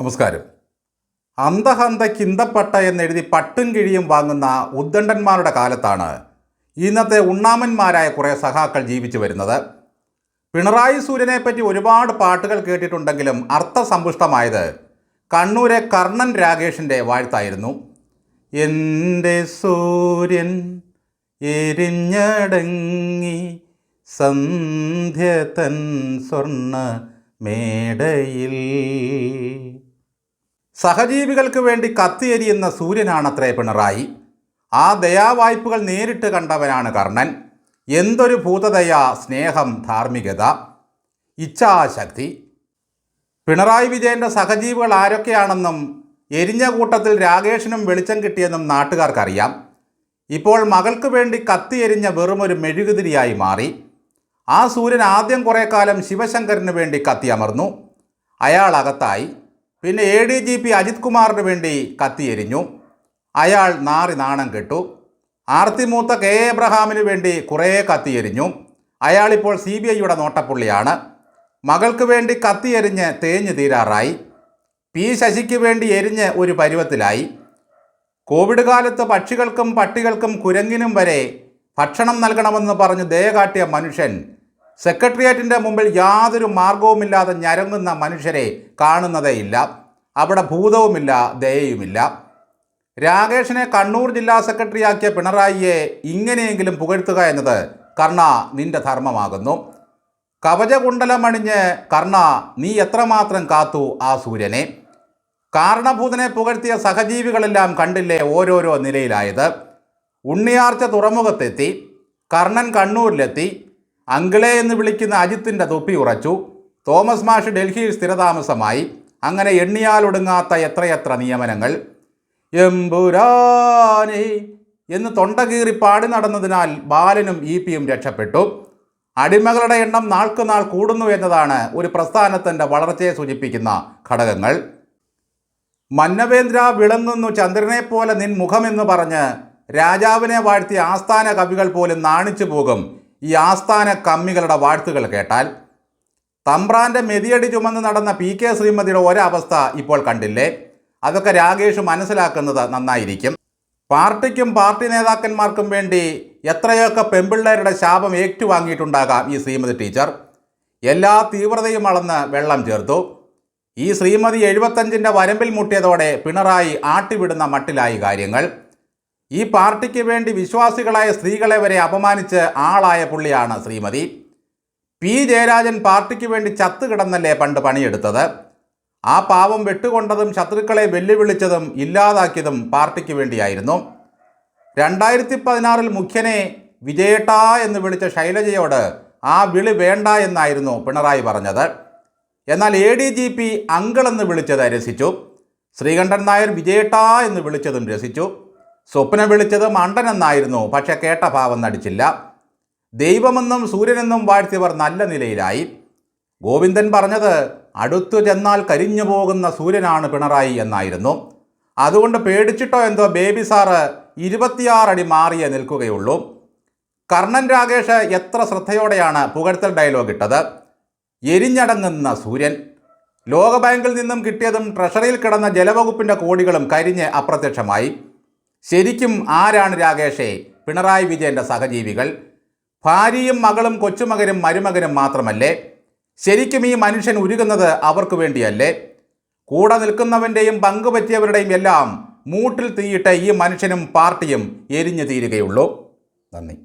നമസ്കാരം. അന്തഹന്ത കിന്തപ്പട്ട എന്നെഴുതി പട്ടും കിഴിയും വാങ്ങുന്ന ഉദ്ദണ്ഡന്മാരുടെ കാലത്താണ് ഇന്നത്തെ ഉണ്ണാമന്മാരായ കുറേ സഹാക്കൾ ജീവിച്ചു വരുന്നത്. പിണറായി സൂര്യനെ പറ്റി ഒരുപാട് പാട്ടുകൾ കേട്ടിട്ടുണ്ടെങ്കിലും അർത്ഥസമ്പുഷ്ടമായത് കണ്ണൂരെ കർണൻ രാഗേഷിന്റെ വാഴ്ത്തായിരുന്നു. എന്റെ സൂര്യൻ എരിഞ്ഞടങ്ങി സന്ധ്യ തൻ സ്വർണ മേടയിൽ സഹജീവികൾക്ക് വേണ്ടി കത്തിയെരിയുന്ന സൂര്യനാണത്രേ പിണറായി. ആ ദയാവായ്പകൾ നേരിട്ട് കണ്ടവനാണ് കർണൻ. എന്തൊരു ഭൂതദയ സ്നേഹം ധാർമ്മികത. ഇച്ഛാശക്തി. പിണറായി വിജയന്റെ സഹജീവികൾ ആരൊക്കെയാണെന്നും എരിഞ്ഞ കൂട്ടത്തിൽ രാകേഷിനും വെളിച്ചം കിട്ടിയെന്നും നാട്ടുകാർക്കറിയാം. ഇപ്പോൾ മകൾക്ക് വേണ്ടി കത്തിയെരിഞ്ഞ വെറുമൊരു മെഴുകുതിരിയായി മാറി. ആ സൂര്യൻ ആദ്യം കുറേ കാലം ശിവശങ്കറിന് വേണ്ടി കത്തിയമർന്നു. അയാൾ അകത്തായി. പിന്നെ A D G P Ajith കുമാറിന് വേണ്ടി കത്തിയെരിഞ്ഞു. അയാൾ നാറി നാണം കെട്ടു. ആർത്തിമൂത്ത കെ എ എബ്രഹാമിന് വേണ്ടി കുറേ കത്തിയെരിഞ്ഞു. അയാളിപ്പോൾ സി ബി ഐയുടെ നോട്ടപ്പുള്ളിയാണ്. മകൾക്ക് വേണ്ടി കത്തിയെരിഞ്ഞ് തേഞ്ഞു തീരാറായി. പി ശശിക്ക് വേണ്ടി എരിഞ്ഞ് ഒരു പരുവത്തിലായി. കോവിഡ് കാലത്ത് പക്ഷികൾക്കും പട്ടികൾക്കും കുരങ്ങിനും വരെ ഭക്ഷണം നൽകണമെന്ന് പറഞ്ഞ് ദയ കാട്ടിയ മനുഷ്യൻ സെക്രട്ടേറിയറ്റിന്റെ മുമ്പിൽ യാതൊരു മാർഗവുമില്ലാതെ ഞരങ്ങുന്ന മനുഷ്യരെ കാണുന്നതേയില്ല അവിടെ ഭൂതവുമില്ല ദയയുമില്ല. രാകേഷിനെ കണ്ണൂർ ജില്ലാ സെക്രട്ടറിയാക്കിയ പിണറായിയെ ഇങ്ങനെയെങ്കിലും പുകഴ്ത്തുക എന്നത് കർണ നിന്റെ ധർമ്മമാകുന്നു. കവചകുണ്ടലമണിഞ്ഞ് കർണ നീ എത്രമാത്രം കാത്തു ആ സൂര്യനെ? കാരണഭൂതനെ പുകഴ്ത്തിയ സഹജീവികളെല്ലാം കണ്ടില്ലേ ഓരോരോ നിലയിലായത്? ഉണ്ണിയാർച്ച തുറമുഖത്തെത്തി കർണൻ കണ്ണൂരിലെത്തി അങ്കിളെ എന്ന് വിളിക്കുന്ന അജിത്തിന്റെ തൊപ്പി ഉറച്ചു. തോമസ് മാഷ് ഡൽഹിയിൽ സ്ഥിരതാമസമായി. അങ്ങനെ എണ്ണിയാലൊടുങ്ങാത്ത എത്രയെത്ര നിയമനങ്ങൾ? എമ്പുരാനെ എന്ന് തൊണ്ട കീറി പാടി നടന്നതിനാൽ ബാലനും ഇ പിയും രക്ഷപ്പെട്ടു. അടിമകളുടെ എണ്ണം നാൾക്കുനാൾ കൂടുന്നു എന്നതാണ് ഒരു പ്രസ്ഥാനത്തിന്റെ വളർച്ചയെ സൂചിപ്പിക്കുന്ന ഘടകങ്ങൾ. മന്നവേന്ദ്ര വിളങ്ങുന്നു ചന്ദ്രനെ പോലെ നിൻ പറഞ്ഞ് രാജാവിനെ വാഴ്ത്തിയ ആസ്ഥാന കവികൾ പോലും നാണിച്ചു പോകും ഈ ആസ്ഥാന കമ്മികളുടെ വാഴ്ത്തുകൾ കേട്ടാൽ തമ്പ്രാന്റെ മെതിയടി ചുമന്ന് നടന്ന പി കെ ശ്രീമതിയുടെ ഒരവസ്ഥ ഇപ്പോൾ കണ്ടില്ലേ? അതൊക്കെ രാകേഷ് മനസ്സിലാക്കുന്നത് നന്നായിരിക്കും. പാർട്ടിക്കും പാർട്ടി നേതാക്കന്മാർക്കും വേണ്ടി എത്രയൊക്കെ പെമ്പിള്ളേരുടെ ശാപം ഏറ്റുവാങ്ങിയിട്ടുണ്ടാകാം ഈ ശ്രീമതി ടീച്ചർ. എല്ലാ തീവ്രതയും അളന്ന് വെള്ളം ചേർത്തു. ഈ ശ്രീമതി എഴുപത്തഞ്ചിന്റെ വരമ്പിൽ മുട്ടിയതോടെ പിണറായി ആട്ടിവിടുന്ന മട്ടിലായി കാര്യങ്ങൾ. ഈ പാർട്ടിക്ക് വേണ്ടി വിശ്വാസികളായ സ്ത്രീകളെ വരെ അപമാനിച്ച് ആളായ പുള്ളിയാണ് ശ്രീമതി. പി. ജയരാജൻ പാർട്ടിക്ക് വേണ്ടി ചത്തു കിടന്നല്ലേ പണ്ട് പണിയെടുത്തത്? ആ പാവം വെട്ടുകൊണ്ടതും ശത്രുക്കളെ വെല്ലുവിളിച്ചതും ഇല്ലാതാക്കിയതും പാർട്ടിക്ക് വേണ്ടിയായിരുന്നു. രണ്ടായിരത്തി പതിനാറിൽ മുഖ്യനെ വിജയേട്ടാ എന്ന് വിളിച്ച ശൈലജയോട് ആ വിളി വേണ്ട എന്നായിരുന്നു പിണറായി പറഞ്ഞത്. എന്നാൽ എ ഡി ജി പി അങ്കിളെന്ന് വിളിച്ചത് രസിച്ചു. ശ്രീകണ്ഠൻ നായർ വിജയേട്ടാ എന്ന് വിളിച്ചതും രസിച്ചു. സ്വപ്ന വിളിച്ചത് മണ്ടൻ എന്നായിരുന്നു പക്ഷെ കേട്ട ഭാവം നടിച്ചില്ല. ദൈവമെന്നും സൂര്യനെന്നും വാഴ്ത്തിയവർ നല്ല നിലയിലായി. ഗോവിന്ദൻ പറഞ്ഞത് അടുത്തു ചെന്നാൽ കരിഞ്ഞു പോകുന്ന സൂര്യനാണ് പിണറായി എന്നായിരുന്നു. അതുകൊണ്ട് പേടിച്ചിട്ടോ എന്തോ ബേബി സാറ് ഇരുപത്തിയാറടി മാറിയേ നിൽക്കുകയുള്ളൂ. കർണൻ രാകേഷ് എത്ര ശ്രദ്ധയോടെയാണ് പുകഴ്ത്തൽ ഡയലോഗ് ഇട്ടത്. എരിഞ്ഞടങ്ങുന്ന സൂര്യൻ. ലോകബാങ്കിൽ നിന്നും കിട്ടിയതും ട്രഷറിയിൽ കിടന്ന ജലവകുപ്പിന്റെ കോടികളും കരിഞ്ഞ് അപ്രത്യക്ഷമായി. ശരിക്കും ആരാണ് രാകേഷെ? പിണറായി വിജയന്റെ സഹജീവികൾ. ഭാര്യയും മകളും കൊച്ചുമകനും മരുമകനും മാത്രമല്ലേ? ശരിക്കും ഈ മനുഷ്യൻ ഉരുകുന്നത് അവർക്ക് വേണ്ടിയല്ലേ? കൂടെ നിൽക്കുന്നവന്റെയും പങ്കുപറ്റിയവരുടെയും എല്ലാം മൂട്ടിൽ തീയിട്ട് ഈ മനുഷ്യനും പാർട്ടിയും എരിഞ്ഞു തീരുകയുള്ളൂ. നന്ദി.